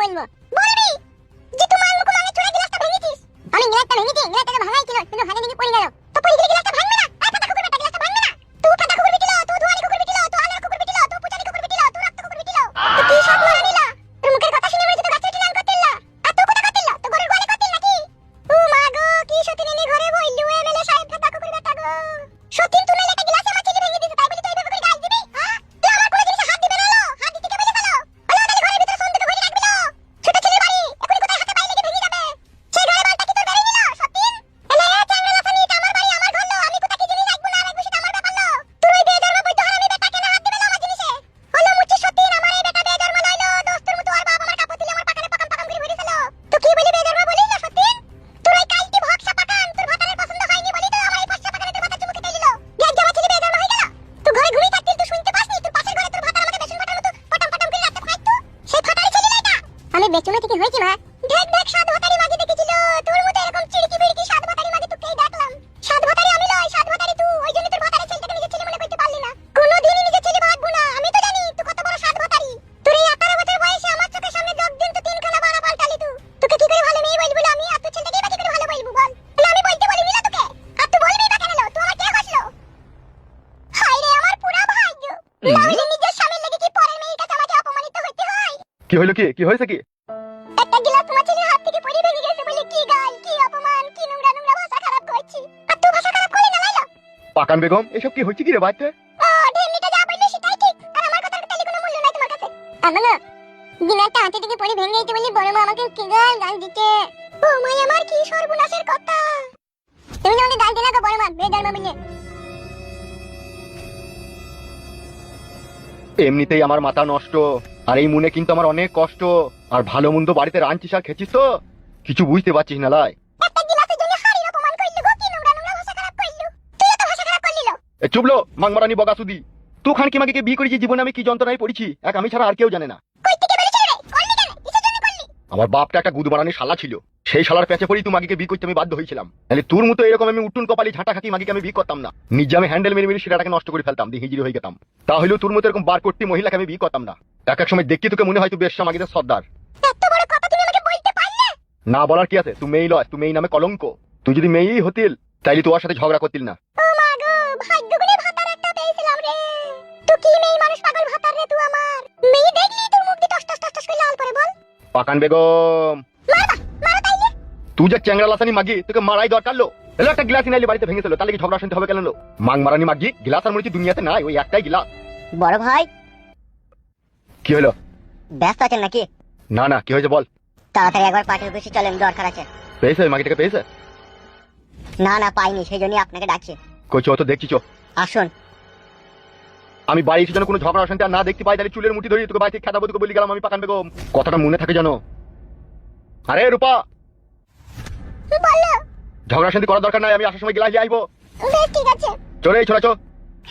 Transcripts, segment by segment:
বলব? বলবি? যে তোমার মুখ মানে চোরা গিলাসটা ভেঙেছিস? আমি গিলাসটা ভেঙেছি গিলাসটা ভাঙাই ছিল কিন্তু ভাঙে দেখে পড়ে গেল। তো পড়ে গেলে গিলাসটা ভাঙবে না? আমি বেচুনা থেকে হয়েছি মা। দেখ দেখ সাত ভাতারি মাঝে দেখেছিল। তোর মতো এরকম চিড়কি বিড়কি সাত ভাতারি মাঝে তোকেই দেখলাম সাত ভাতারি আমি নয় সাত ভাতারি তুই। ওই জন্য তোর ভাতারি ছেলেটাকে নিজের ছেলে মনে করতে পারলি না। কোনোদিনই নিজের ছেলে ভাববো না। আমি তো জানি তুই কত বড় সাত ভাতারি। তোর এই 18 বছর বয়সে আমার চোখের সামনে যত দিন তো তিন খানা বাড়া পাল্টালি তুই। তোকে কি করে ভালো মেয়ে বলবি আমি? আর তোর ছেলেটাকে বাকি করে ভালো বলব বল? তাহলে আমি বলতে বলি না তোকে? আর তুই বলবি না কেন তুই আমার কে বসল? হায় রে আমার পুরা ভাগ্য। হইল কি? কি হয়েছে কি? একটা গিলাস তোমার ছেলের হাত থেকে পড়ে ভেঙে গেছে বলে কি গাল কি অপমান কি নোংরা নোংরা ভাষা খারাপ করছি। আর তুই ভাষা খারাপ করলি না লাইলা? পাকান বেগম এসব কি হচ্ছে কি রে বাড়িতে? ও ঢেমনিটা যা বলল সেটাই ঠিক। আর আমার কথার তাহলে কোনো মূল্য নাই তোমার কাছে। আমার না গিলাসটা হাতে থেকে পড়ে ভেঙে গেছে বলে বড় মা আমাকে কি গাল গাল দিচ্ছে। ও মাই আমার কি সর্বনাশের কথা? তুমি না আমাকে গাল দিলা গো বড় মা বেদার মা বলে এমনিতেই আমার মাথা নষ্ট। আর এই মনে কিন্তু আমার অনেক কষ্ট। আর ভালো মন্দ বাড়িতে রাঁধছিস শাক খেছিস তো? কিছু বুঝতে পারছিস না লাই। তো চুপলো মাংমারানি বগাসুদি তুই খান কি মাকে বিয়ে করেছি জীবনে আমি কি যন্ত্রণায় পড়েছি? এক আমি ছাড়া আর কেউ জানে না। আমার বাপটা একটা গুদমারানি শালা ছিল। সেই শালার পেঁচে পড়ি তুই মাগিকে বিয়ে করতে আমি বাধ্য হয়েছিলাম। তাহলে তোর মতো এরকম আমি উটুন কপালি ঝাঁটা খাকি মাগিকে আমি বিয়ে করতাম না। নিজে আমি হ্যান্ডেল মেরে মেরে সেটাকে নষ্ট করে ফেলতাম দিয়ে হিজিরি হয়ে গেতাম। তাহলে তোর মতো এরকম বার করতে মহিলাকে আমি বিয়ে করতাম না। এক এক সময় দেখি তোকে মনে হয় তুই বেশ মাগিদের সর্দার। এত বড় কথা তুমি আমাকে বলতে পারলে? না বলার কি আছে? তুই মেয়ে লয় তুই মেয়ে নামে কলঙ্ক। তুই যদি মেয়েই হতিল তাইলে তোর সাথে ঝগড়া করতিল না। ও মা গো ভাগ্য করে ভাতার একটা পেয়েছিলাম রে। তুই কি মেয়ে মানুষ পাগল ভাতার রে তুই আমার? মেয়ে দেখলি তোর মুখ দিয়ে টস টস টস টস করে লাল পড়ে বল। পাকান বেগম তুই যে চ্যাংরা লাসানি মাগি তোকে মারাই দরকার লো। এলো একটা গ্লাস নাইলে বাড়িতে ভেঙেছিল তাহলে কি ঝগড়া শুনতে হবে কেন লো? মাং মারানি মাগি গ্লাস আর হচ্ছে দুনিয়াতে নাই ওই একটাই গ্লাস। বড় ভাই। কি হলো? ব্যস্ত আছেন নাকি? না না কি হয়েছে বল। তাড়াতাড়ি একবার পার্টির অফিসে চলেন দরকার আছে। পেয়েছে মাগিটাকে পেয়েছে? না না পাইনি সেই জন্যই আপনাকে ডাকছি। কইছো তো দেখছি চো। আসুন। আমি বাড়ি এসে যেন কোনো ঝগড়া অশান্তি আর না দেখতে পাই তাহলে চুলের মুঠি ধরি তোকে বাড়ি থেকে খেদাবো তোকে বলি গেলাম আমি পাকান বেগম। কথাটা মনে থাকে জানো আরে রূপা! বলো ঝগড়া শান্তি করার দরকার নাই আমি আসার সময় গ্লাস দিয়ে আইবো। বেশ ঠিক আছে। চলে এই ছোড়া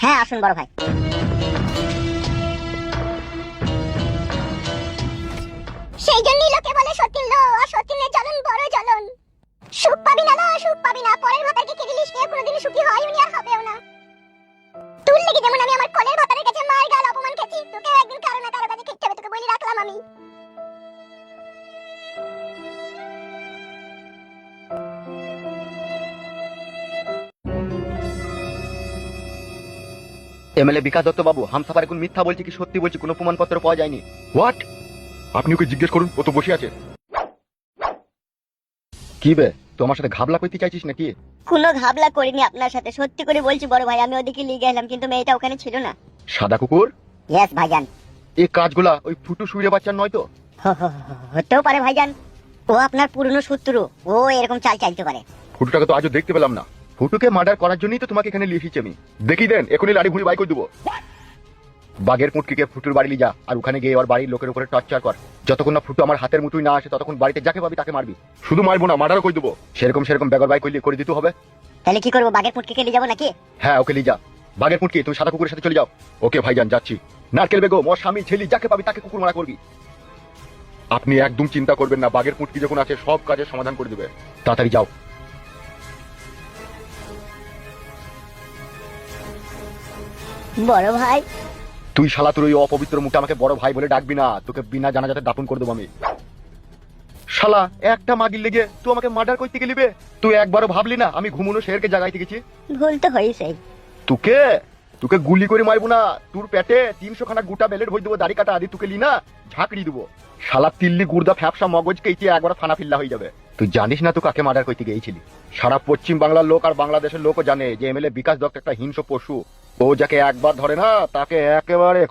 হ্যাঁ আসুন বড় ভাই। এমএলএ বিকাশ দত্ত বাবু হামসাফার এখন মিথ্যা বলছে কি সত্যি বলছে কোনো প্রমাণপত্র পাওয়া যায়নি। হোয়াট আপনি ওকে জিজ্ঞেস করুন ও তো বসে আছে। কি বে তুই আমার সাথে ঘাবলা করতে চাইছিস নাকি? কোনো ঘাবলা করিনি আপনার সাথে সত্যি করে বলছি বড় ভাই আমি ওদিকে নিয়ে গেলাম কিন্তু মেয়েটা ওখানে ছিল না। সাদা কুকুর? ইয়েস ভাইজান। এই কাজগুলা ওই ফুটু সুইরে বাচ্চার নয় তো? হ- হ- হ- হতেও পারে ভাইজান। ও আপনার পুরনো শত্রু ও এরকম চাল চাইতে পারে। ফুটুটাকে তো আজও দেখতে পেলাম না। ফুটুকে মার্ডার করার জন্যই তো তোমাকে এখানে নিয়ে এসেছি আমি। দেখি দেন এখনই লাড়ি ভুঁড়ি বাই করে দেবো। বাঘের পুটকিকে ফুটুর বাড়ি নিয়ে যা আর ওখানে গিয়ে ওর বাড়ির লোকের উপরে টর্চার কর। যতক্ষণ না ফুটু আমার হাতের মুঠুই না আসে ততক্ষণ বাড়িতে যাকে পাবি তাকে মারবি। শুধু মারবো না মার্ডারও করে দেবো। সেরকম সেরকম বেগর বাই করলে করে দিতে হবে। তাহলে কি করব বাঘের পুটকে কেটে যাব নাকি? হ্যাঁ ওকে নিয়ে যা। বাঘের পুটকি তুমি সাদা কুকুরের সাথে চলে যাও। ওকে ভাইজান যাচ্ছি। নারকেল বেগম ওর স্বামী ছেলে যাকে পাবি তাকে কুকুর মারা করবি। আপনি একদম চিন্তা করবেন না বাঘের পুটকি যখন আছে সব কাজের সমাধান করে দেবে। তাড়াতাড়ি যাও। বড় ভাই। তুই শালা তোর ওই অপবিত্র মুখে আমাকে বড় ভাই বলে ডাকবি না। তোকে বিনা জানাজাতে দাপন করে দেবো আমি। শালা একটা মাগির লেগে তুই আমাকে মার্ডার করতে গেলিবে তুই একবারও ভাবলি না আমি ঘুমুনো শেরকে জাগাইতে গেছি? ভুল তো হয়েছেই তোকে? তোকে গুলি করে মারবো না। তোর পেটে তিনশো খানা গোটা বেলেট ভরে দেবো দাড়ি কাটা আদি তোকে লি না ঝাঁকড়ি দেবো। শালা তিল্লি গুর্দা ফ্যাপসা মগজ কেচে একবার থানা ফিল্লা হয়ে যাবে। তুই জানিস না তুই কাকে মার্ডার করতে গিয়েছিলি? সারা পশ্চিম বাংলার লোক আর বাংলাদেশের লোকও জানে যে এমএলএ বিকাশ দত্ত একটা হিংস্র পশু। ও যাকে একবার ধরে না তাকে একেবারে